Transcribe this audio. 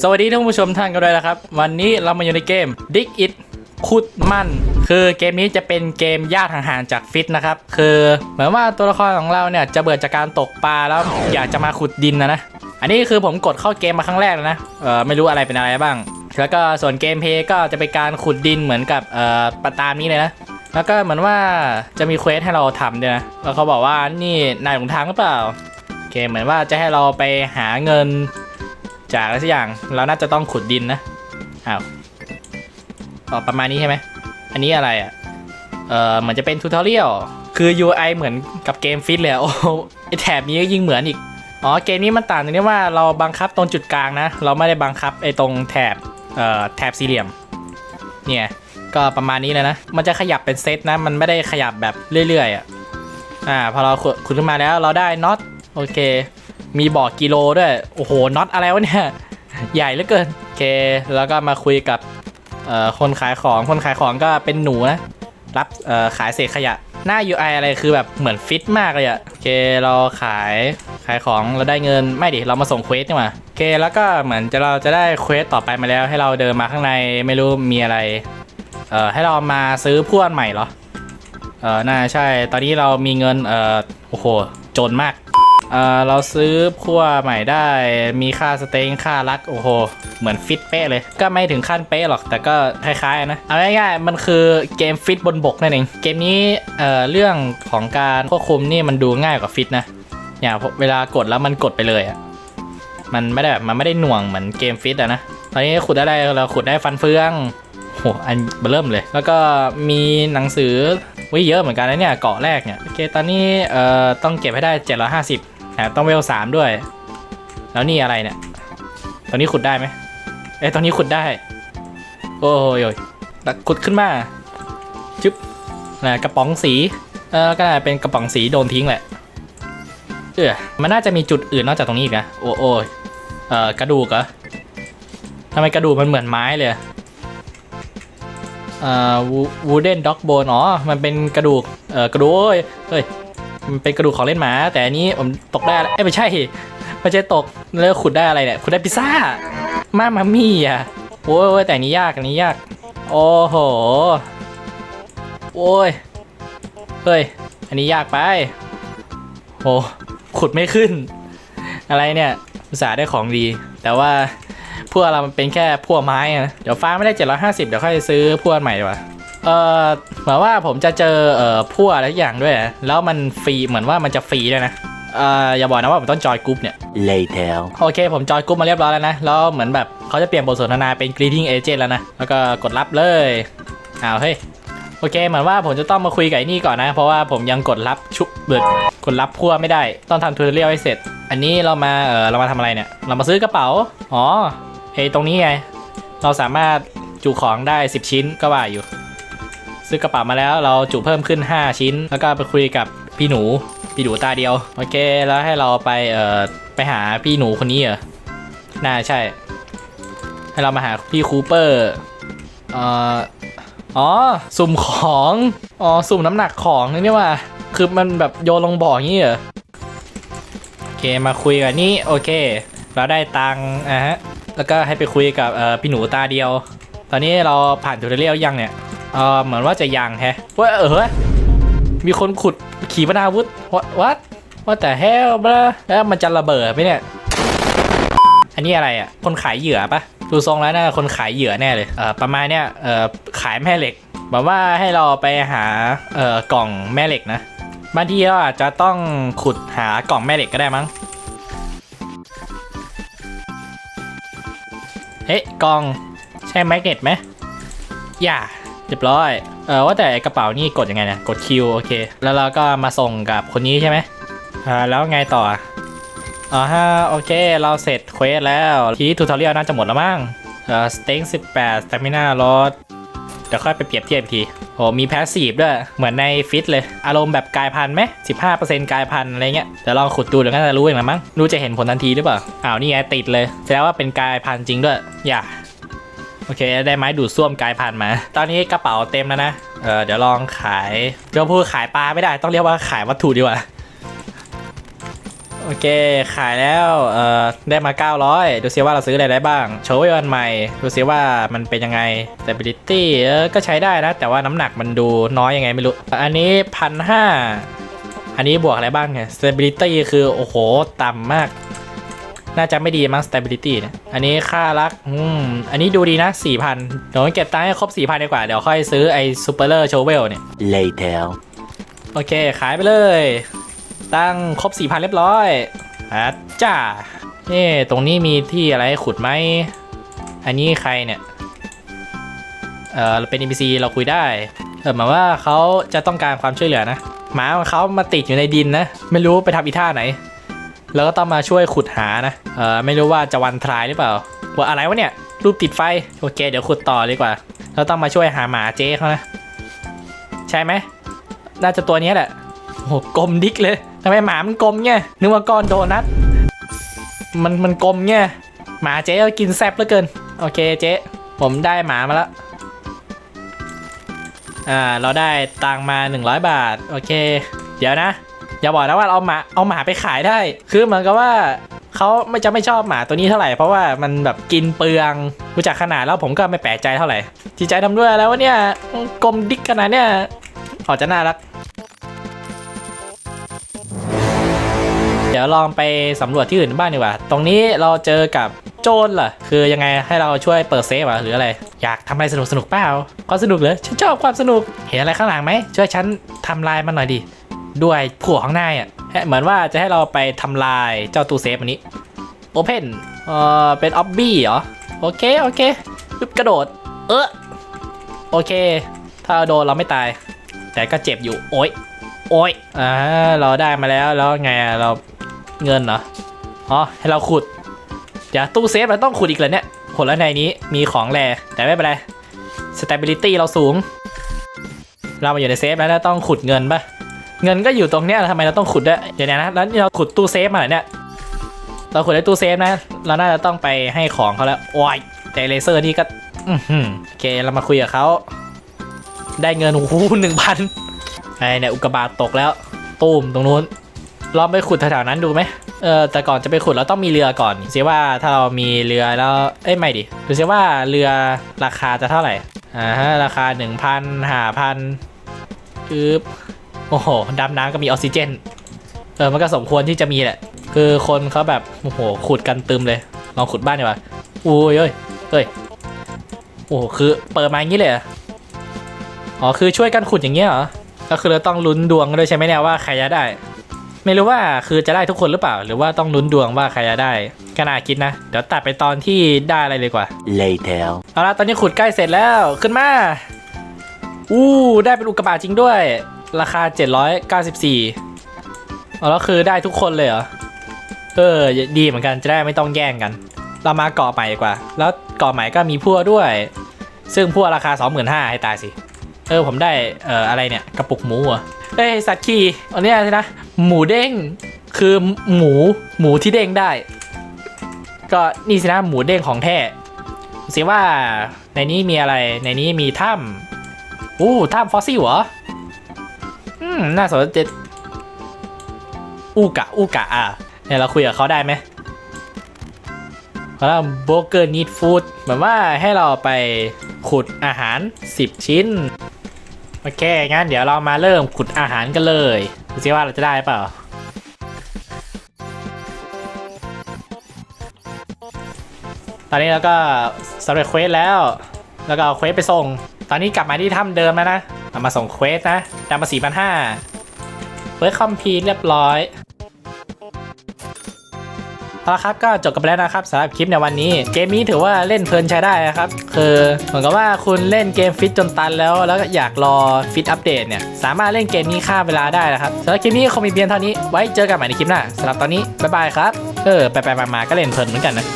สวัสดีท่านผู้ชมท่านกันด้วยนะครับ วันนี้เรามาอยู่ในเกม Dig It ขุดมันคือเกมนี้จะเป็นเกมญาติห่างๆจากฟิตนะครับ คือเหมือนว่าตัวละครของเราเนี่ยจะเบื่อจากการตกปลาแล้วอยากจะมาขุดดินนะนะ อันนี้คือผมกดเข้าเกมมาครั้งแรกเลยนะเออไม่รู้อะไรเป็นอะไรบ้าง แล้วก็ส่วนเกมเพย์ก็จะเป็นการขุดดินเหมือนกับเอ่อปตามนี้เลยนะแล้วก็เหมือนว่าจะมีเควสให้เราทำด้วยนะแล้วเขาบอกว่านี่นายหลงทางหรือเปล่าโอเคเหมือนว่าจะให้เราไปหาเงิน จากอะไรสักอย่าง เราน่าจะต้องขุดดินนะอ้าวออประมาณนี้ใช่ไหม อันนี้อะไรอะ เออเหมือนจะเป็นทูตอเรียล คือ UI เหมือนกับเกมฟิตเลยโอ้ไอแถบนี้ก็ยิ่งเหมือนอีก อ๋อ เกมนี้มันต่างตรงที่ว่าเราบังคับตรงจุดกลางนะ เราไม่ได้บังคับไอตรงแถบ เอ่อ แถบสี่เหลี่ยม เนี่ย ก็ประมาณนี้เลยนะ มันจะขยับเป็นเซตนะ มันไม่ได้ขยับแบบเรื่อยๆอะ อ่า พอเราขุดขึ้นมาแล้วเราได้น็อต โอเค มีบอกกิโลด้วย โอ้โหน็อตอะไรวะเนี่ย ใหญ่เหลือเกิน โอเค แล้วก็มาคุยกับคนขายของ คนขายของก็เป็นหนูนะ รับขายเศษขยะ หน้า UI อะไรคือแบบเหมือนฟิตมากเลยอะโอเค เราขายขายของเราได้เงิน ไม่ดิ เรามาส่งเควสนี่หว่าโอเค แล้วก็เหมือนจะเราจะได้เควสต่อไปมาแล้ว ให้เราเดินมาข้างในไม่รู้มีอะไร เอ่อ ให้เรามาซื้อพวนใหม่เหรอ เออน่าใช่ ตอนนี้เรามีเงิน เอ่อ โอ้โห จนมาก เอ่อเราซื้อพั่วใหม่ได้มีค่าสเต็งค่ารักโอ้โห เหมือนฟิตเป๊ะเลย ก็ไม่ถึงขั้นเป๊ะหรอกแต่ก็คล้ายๆนะ เอาง่ายๆมันคือเกมฟิตบนบกนั่นเองเกมนี้เอ่อเรื่องของการควบคุมนี่มันดูง่ายกว่าฟิตนะอย่างเวลากดแล้วมันกดไปเลยอะมันไม่ได้แบบมันไม่ได้หน่วงเหมือนเกมฟิตอะนะตอนนี้ขุดได้เราขุดได้ฟันเฟืองโหอันเบอร์เริ่มเลย แล้วก็มีหนังสือวิเยอะเหมือนกันนะเนี่ยเกาะแรกเนี่ยโอเคตอนนี้เอ่อต้องเก็บให้ได้ 750 แถมต้องเวลสามด้วย แล้วนี่อะไรเนี่ย ตอนนี้ขุดได้ไหมเอ้ยตอนนี้ขุดได้ โอ้ยขุดขึ้นมาจึ๊บนะกระป๋องสี เออก็น่าจะเป็นกระป๋องสีโดนทิ้งแหละ เออมันน่าจะมีจุดอื่นนอกจากตรงนี้อีกนะ โอ้โอ้ยเอ่อกระดูกเหรอทำไมกระดูกมันเหมือนไม้เลยอะอ่าวูเดนด็อกโบนอ๋อ มันเป็นกระดูก เอ่อกระดูกเฮ้ย มันเป็นกระดูกของเล่นหมา แต่อันนี้ผมตกได้เอ้ยไม่ใช่ไม่ใช่ตกแล้วขุดได้อะไรเนี่ยขุดได้พิซซ่ามามามี่อะโอ้ยแต่อันนี้ยากอันนี้ยาก โอ้โหโอ้ยเฮ้ยอันนี้ยากไปโอ้ขุดไม่ขึ้น อะไรเนี่ยอุตส่าห์ได้ของดี แต่ว่าพวกเรามันเป็นแค่พวกไม้อะนะเดี๋ยวฟ้าไม่ได้ 750 เดี๋ยวค่อยซื้อพวกใหม่ดีกว่า เออเหมือนว่าผมจะเจอเอ่อพวกอะไรทุกอย่างด้วยนะแล้วมันฟรีเหมือนว่ามันจะฟรีด้วยนะเอ่ออย่าบอกนะว่าผมต้องจอยกรุ๊ปเนี่ย later โอเค ผมจอยกรุ๊ปมาเรียบร้อยแล้วนะแล้วเหมือนแบบเขาจะเปลี่ยนบทสนทนาเป็น greeting agent แล้วนะแล้วก็กดรับเลยอ้าวเฮ้ยโอเคเหมือนว่าผมจะต้องมาคุยกับไอ้นี่ก่อนนะ เพราะว่าผมยังกดรับชุบเบิดกดรับพั่วไม่ได้ ต้องทำทูตอเรียลให้เสร็จ อันนี้เรามาเออเรามาทำอะไรเนี่ย เรามาซื้อกระเป๋า อ๋อเฮ้ยตรงนี้ไง เราสามารถจุของได้ 10 ชิ้นก็ว่าอยู่ ซื้อกระเป๋ามาแล้วเราจุเพิ่มขึ้น 5 ชิ้น แล้วก็ไปคุยกับพี่หนู พี่หนูตาเดียว โอเค แล้วให้เราไปเอ่อไปหาพี่หนูคนนี้เหรอ น่าใช่ ให้เรามาหาพี่คูเปอร์เอ่ออ๋อ สุ่มของ อ๋อ สุ่มน้ำหนักของนี่ว่า คือมันแบบโยนลงบ่ออย่างนี้เหรอ โอเค มาคุยกันนี่ โอเค เราได้ตังค์อะฮะ แล้วก็ให้ไปคุยกับเอ่อพี่หนูตาเดียว ตอนนี้เราผ่านทูตอเรียลยังเนี่ย เออเหมือนว่าจะยังแฮะว่าเออเฮ้ยมีคนขุดขีปนาวุธวัดว่าแต่แฮลบ้าแล้วมันจะระเบิดไหมเนี่ย อันนี้อะไรอะ คนขายเหยื่อปะดูทรงแล้วน่าคนขายเหยื่อแน่เลย เออประมาณเนี้ย เออขายแม่เหล็กแบบว่าให้เราไปหา เอ่อกล่องแม่เหล็กนะ บางทีเราอาจจะต้องขุดหากล่องแม่เหล็กก็ได้มั้ง เฮ้ยกล่องใช่แมกเนตไหมอย่า รียบร้อย เออว่าแต่กระเป๋านี่กดยังไงเนี่ยกดคิวโอเค แล้วเราก็มาส่งกับคนนี้ใช่ไหมอ่าแล้วไงต่ออ๋อฮะโอเค เราเสร็จเควสแล้ว ทีทูทอเรียลน่าจะหมดแล้วมั้งเออสเต็งสิบแปดสเตมิน่ารถเดี๋ยวค่อยไปเปรียบเทียบอีกที โอ้มีแพสซีฟด้วย เหมือนในฟิตเลย อารมณ์แบบกายพันธุ์ไหมสิบห้าเปอร์เซ็นต์กายพันธุ์อะไรเงี้ย เดี๋ยวลองขุดดูเดี๋ยวก็จะรู้เองละมั้ง รู้จะเห็นผลทันทีหรือเปล่า อ้าวนี่ไงติดเลย แสดงว่าเป็นกายพันธุ์จริงด้วย อย่า โอเค ได้ไม้ดูดซ่วมกายพันมา ตอนนี้กระเป๋าเต็มแล้วนะ เออเดี๋ยวลองขายเดี๋ยวพูดขายปลาไม่ได้ ต้องเรียกว่าขายวัตถุดีกว่า โอเค ขายแล้ว เออได้มา 900 ดูซิว่าเราซื้ออะไรได้บ้าง โชว์ไว้วันใหม่ ดูซิว่ามันเป็นยังไง stability เออ ก็ใช้ได้นะ แต่ว่าน้ำหนักมันดูน้อยยังไงไม่รู้ อันนี้พันห้าอันนี้บวกอะไรบ้างเนี่ย stability คือ โอ้โห ต่ำมาก น่าจะไม่ดีมั้ง stability เนี่ย อันนี้ค่ารัก อืม อันนี้ดูดีนะ 4,000เดี๋ยวเก็บตังค์ให้ครบ 4,000ดีกว่า เดี๋ยวค่อยซื้อไอ้ super shovel เนี่ย Later. โอเค ขายไปเลย ตั้งครบ 4,000 เรียบร้อยอาจ้านี่ตรงนี้มีที่อะไรให้ขุดไหม อันนี้ใครเนี่ย เออเราเป็น NPC เราคุยได้ เออหมายว่าเขาจะต้องการความช่วยเหลือนะ หมาของเขามาติดอยู่ในดินนะ ไม่รู้ไปทำอีท่าไหน แล้วก็ต้องมาช่วยขุดหานะเออไม่รู้ว่าจะวันทรายหรือเปล่าว่าอะไรวะเนี่ยรูปติดไฟโอเค เดี๋ยวขุดต่อดีกว่าเราต้องมาช่วยหาหมาเจ๊เขานะ ใช่ไหมน่าจะตัวนี้แหละโอ้โหกลมดิกเลยทำไมหมามันกลมเนี่ยนึกว่าก้อนโดนัทมันมันกลมเนี่ยหมาเจ๊ก็กินแซ่บเหลือเกิน โอเคเจ๊ผมได้หมามาแล้วอ่าเราได้ตังมา 100 บาท โอเค เดี๋ยวนะ อย่าบอกนะว่าเอาหมาเอาหมาไปขายได้ คือเหมือนกับว่าเขาไม่จะไม่ชอบหมาตัวนี้เท่าไหร่เพราะว่ามันแบบกินเปลืองรู้จักขนาดแล้วผมก็ไม่แปลกใจเท่าไหร่จิตใจทำด้วยแล้ววะเนี่ยกลมดิกขนาดเนี้ยออกจะน่ารัก เดี๋ยวลองไปสำรวจที่อื่นบ้างดีกว่า ตรงนี้เราเจอกับโจรเหรอคือยังไงให้เราช่วยเปิดเซฟหรอหรืออะไร อยากทำอะไรสนุกสนุกๆเปล่าความสนุกเหรอฉันชอบความสนุกเห็นอะไรข้างหลังไหมช่วยฉันทำลายมันหน่อยดิ ด้วยผัวข้างในอะให้เหมือนว่าจะให้เราไปทำลายเจ้าตู้เซฟอันนี้ Open เอ่อเป็นออบบี้เหรอ โอเค โอเคปึ๊บกระโดด เออโอเค ถ้าโดนเราไม่ตาย แต่ก็เจ็บอยู่ โอ๊ยโอ๊ยอ่าเราได้มาแล้วแล้วไงเราเงินเหรออ๋อให้เราขุดเดี๋ยวตู้เซฟเราต้องขุดอีกเลยเนี่ยผลแล้วในนี้มีของแรแต่ไม่เป็นไร stability เราสูง เรามาอยู่ในเซฟแล้วต้องขุดเงินปะ เงินก็อยู่ตรงเนี้ยทำไมเราต้องขุดด้วยเดี๋ยวนะแล้วนี่เราขุดตู้เซฟมาเหรอเนี่ยเราขุดในตู้เซฟนะ เราน่าจะต้องไปให้ของเขาแล้วโอ้ยแต่เลเซอร์นี่ก็โอเคเรามาคุยกับเขาได้เงินโอ้โหหนึ่งพันไอเนี่ยอุกกาบาตตกแล้วตูมตรงนู้นลองไปขุดแถวๆนั้นดูไหมเออแต่ก่อนจะไปขุดเราต้องมีเรือก่อนสิว่าถ้าเรามีเรือแล้วเอ้ยไม่ดิดูสิว่าเรือราคาจะเท่าไหร่อ่าฮะราคา1,000ห้าพันคือ โอ้โหดำน้ำก็มีออกซิเจน เออ มันก็สมควรที่จะมีแหละ คือคนเขาแบบ โอ้โห ขุดกันตึมเลย ลองขุดบ้านดีกว่าอุ้ยเอ้ยเอ้ย โอ้โห คือเปิดมาอย่างนี้เลยเหรออ๋อ คือช่วยกันขุดอย่างเงี้ยเหรอ ก็คือเราต้องลุ้นดวงกันด้วยใช่ไหมเนี่ยว่าใครจะได้ ไม่รู้ว่าคือจะได้ทุกคนหรือเปล่า หรือว่าต้องลุ้นดวงว่าใครจะได้ก็น่าคิดนะ เดี๋ยวตัดไปตอนที่ได้อะไรเลยดีกว่า Later. เอาละตอนนี้ขุดใกล้เสร็จแล้ว ขึ้นมา อู้ ได้เป็นอุกกาบาตจริงด้วย ราคา 794เอาแล้วคือได้ทุกคนเลยเหรอ เออ ดีเหมือนกันจะได้ไม่ต้องแย่งกัน เรามาเกาะใหม่ดีกว่า แล้วเกาะใหม่ก็มีพั่วด้วย ซึ่งพั่วราคา 25,000ให้ตายสิ เออผมได้ เอ่ออะไรเนี่ย กระปุกหมูเหรอเอ้สัตว์ขี่อันนี้นะ หมูเด้งคือหมูหมูที่เด้งได้ ก็นี่สินะหมูเด้งของแท้สิว่าในนี้มีอะไรในนี้มีถ้ำอู้ถ้ำฟอสซิลเหรอ อืมน่าสนใจอูกะอูกะอะเนี่ยเราคุยกับเขาได้ไหมเขาเรียกโบเกอร์นีดฟู้ดเหมือนว่าให้เราไปขุดอาหาร 10 ชิ้นโอเคงั้นเดี๋ยวเรามาเริ่มขุดอาหารกันเลยดูสิว่าเราจะได้เปล่าตอนนี้เราก็สำเร็จเควสแล้ว แล้วก็เอาเควสไปส่ง ตอนนี้กลับมาที่ถ้ำเดิมแล้วนะ เอามาส่งเควสนะด้มาสี่พันห้าเควสคอมพีเรียบร้อยเอาละครับก็จบกันไปแล้วนะครับสำหรับคลิปในวันนี้ เกมนี้ถือว่าเล่นเพลินใช้ได้นะครับ คือเหมือนกับว่าคุณเล่นเกมฟิตจนตันแล้ว แล้วก็อยากรอฟิตอัปเดตเนี่ยสามารถเล่นเกมนี้ฆ่าเวลาได้นะครับสำหรับคลิปนี้คงมีเพียงเท่านี้ไว้เจอกันใหม่ในคลิปหน้าสำหรับตอนนี้บ๊ายบายครับเออไปไปๆมาๆก็เล่นเพลินเหมือนกันนะ